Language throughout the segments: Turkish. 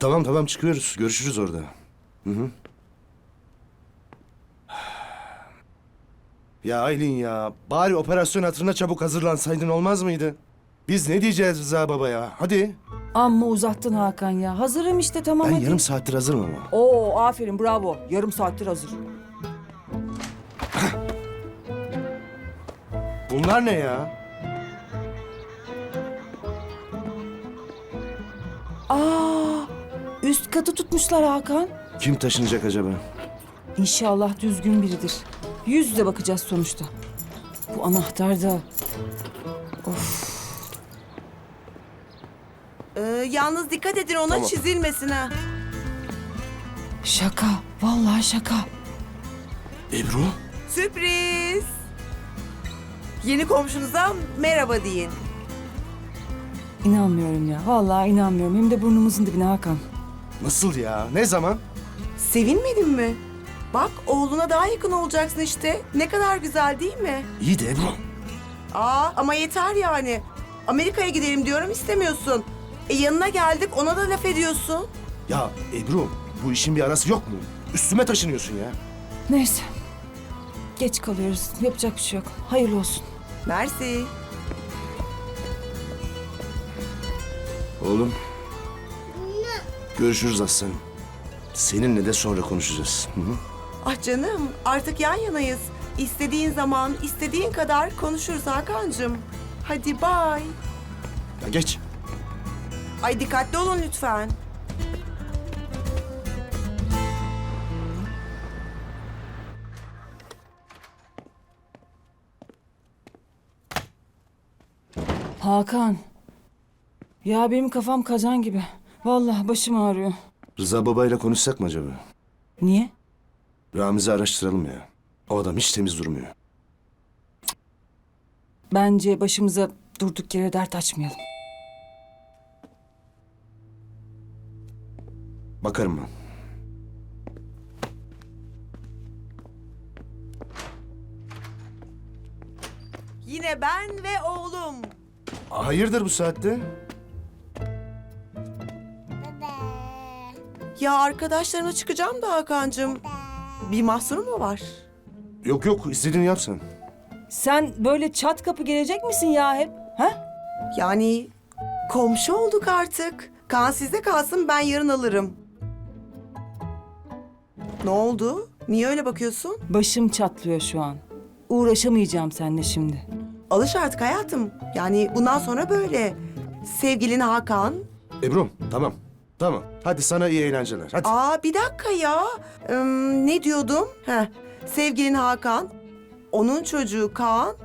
Tamam tamam çıkıyoruz. Görüşürüz orada. Hı hı. Ya Aylin ya. Bari operasyon hatırına çabuk hazırlansaydın olmaz mıydı? Biz ne diyeceğiz Rıza Baba ya? Hadi. Amma uzattın Hakan ya. Hazırım işte tamam Ben hadi. yarım saattir hazırım ama. Oo aferin bravo. Yarım saattir hazır. Bunlar ne ya? Aa üst katı tutmuşlar Hakan. Kim taşınacak acaba? İnşallah düzgün biridir. Yüz yüze bakacağız sonuçta. Bu anahtar da Ee, yalnız dikkat edin ona Tamam. çizilmesin ha. şaka. Vallahi şaka. Ebru? Sürpriz. Yeni komşunuza merhaba deyin. İnanmıyorum ya. Vallahi inanmıyorum. Hem de burnumuzun dibine Hakan. Nasıl ya? Ne zaman? Sevinmedin mi? Bak oğluna daha yakın olacaksın işte. Ne kadar güzel değil mi? İyi de Ebru. Aa ama yeter yani. Amerika'ya gidelim diyorum istemiyorsun. E yanına geldik ona da laf ediyorsun. Ya Ebru bu işin bir arası yok mu? Üstüme taşınıyorsun ya. Neyse. Geç kalıyoruz. Yapacak bir şey yok. Hayırlı olsun. Mersi. Oğlum. Görüşürüz aslanım. Seninle de sonra konuşacağız. Hı hı. Ah canım artık yan yanayız. İstediğin zaman istediğin kadar konuşuruz Hakan'cığım. Hadi bay. Ya geç. Ay dikkatli olun lütfen. Hakan. Ya benim kafam kazan gibi. Vallahi başım ağrıyor. Rıza babayla konuşsak mı acaba? Niye? Ramiz'i araştıralım ya. O adam hiç temiz durmuyor. Bence başımıza durduk yere dert açmayalım. Bakarım ben. Yine ben ve oğlum. Hayırdır bu saatte? Ya arkadaşlarımla çıkacağım da Hakan'cığım. Bir mahsuru mu var? Yok yok istediğini yap sen. Sen böyle çat kapı gelecek misin ya hep? Ha? Yani komşu olduk artık. Kaan sizde kalsın ben yarın alırım. Ne oldu? Niye öyle bakıyorsun? Başım çatlıyor şu an. Uğraşamayacağım seninle şimdi. Alış artık hayatım. Yani bundan sonra böyle. Sevgilin Hakan. Ebru tamam. Tamam. Hadi sana iyi eğlenceler. Hadi. Aa bir dakika ya. Im, ne diyordum? Heh, sevgilin Hakan. Onun çocuğu Kaan.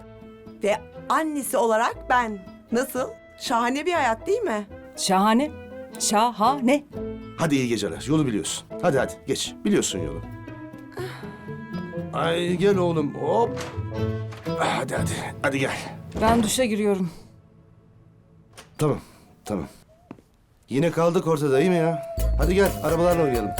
Ve annesi olarak ben. Nasıl? Şahane bir hayat değil mi? Şahane. Şahane. Hadi iyi geceler. Yolu biliyorsun. Hadi hadi geç. Biliyorsun yolu. Ay gel oğlum. Hop. Hadi hadi. Hadi gel. Ben duşa giriyorum. Tamam. Tamam. Yine kaldık ortada iyi mi ya? Hadi gel arabalarla oynayalım.